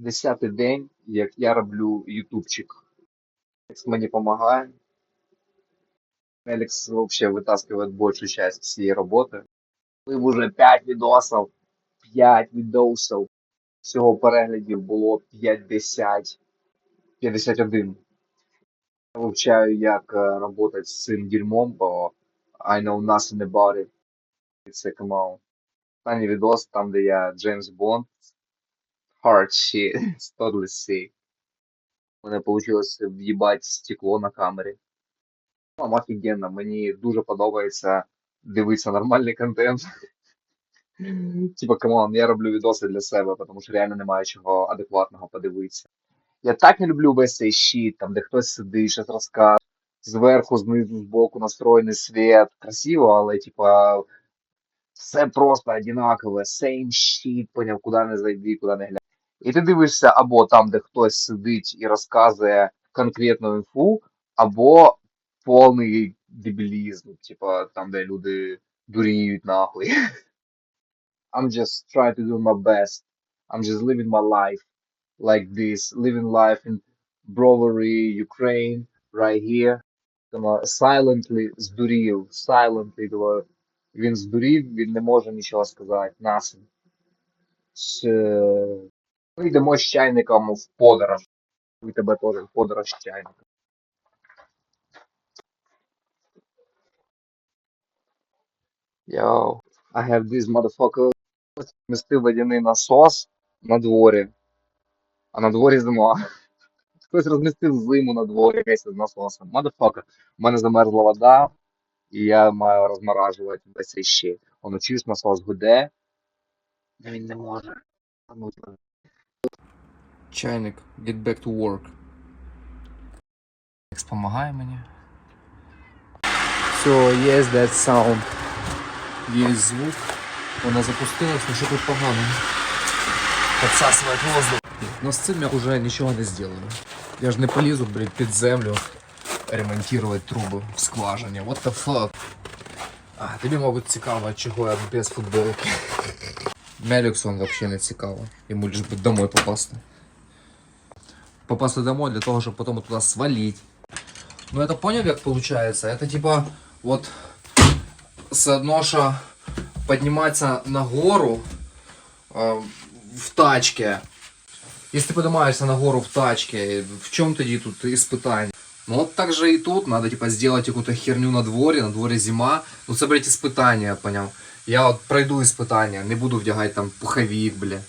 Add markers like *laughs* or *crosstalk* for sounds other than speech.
Десятий день, як я роблю ютубчик. Алекс мені допомагає. Алекс вообще вытаскивает большую часть всей работы. Ми вже 5 відосів. 5 відосів. Всього переглядів було 50. 51. Я вивчаю, як е, работать з цим дерьмом, бо I know nothing about it. Це камал. Останній відос, там, де я Джеймс Бонд. Hard shit. It's totally. У мене вийшло в'їбати стекло на камері. Ну, офігенно, мені дуже подобається дивитися нормальний контент. Типа, камон, я роблю відоси для себе, тому що реально немає чого адекватного подивитися. Я так не люблю весь цей щит, там, де хтось сидить, щось розказує. Зверху, знизу, збоку настроєний світ. Красиво, але типа все просто одинакове, same shit, поняв, куди не зайди, куди не глянь. І ти дивишся або там, де хтось сидить і розказує конкретну інфу, або повний дебілізм, типа там, де люди дуріють нахуй. *laughs* I'm just trying to do my best. I'm just living my life like this, living life in Brovary, Ukraine, right here. Тому silently здурів, silently, він здурів, він не може нічого сказати, nothing. Ми йдемо з чайником в подорож. І тебе теж в подорож з чайником. Yo, I have this motherfucker. Містив водяний насос на дворі. А на дворі зима. *laughs* Хтось розмістив зиму на дворі весь з насосом. Motherfucker. У мене замерзла вода, і я маю розморажувати весь цей щит. Чуєш, насос гуде. Він не може. Ну, Чайник, get back to work. Екс помагає мені. Все, є that sound. Є звук. Вона запустилась, но що тут погано? Подсасывает воздух. Но з цим я вже нічого не сделаю. Я ж не полізу, блядь, під землю ремонтувати труби в скважині. What the fuck? А, тобі, мабуть, цікаво, чого я без футболки. Меліксон взагалі не цікаво. Йому лиш би домой попасти. Попасти домой для того, щоб потім туди свалить. Ну это понял, как получается? Это типа вот соотноша подниматься на гору э, в тачке. Если ты поднимаешься на гору в тачке, в чем тоді тут испытание? Ну вот так же и тут, надо типа сделать какую-то херню на дворе, на дворе зима. Ну це, блядь, испытание, понял? Я от пройду испытание, не буду вдягати там пуховик, бля.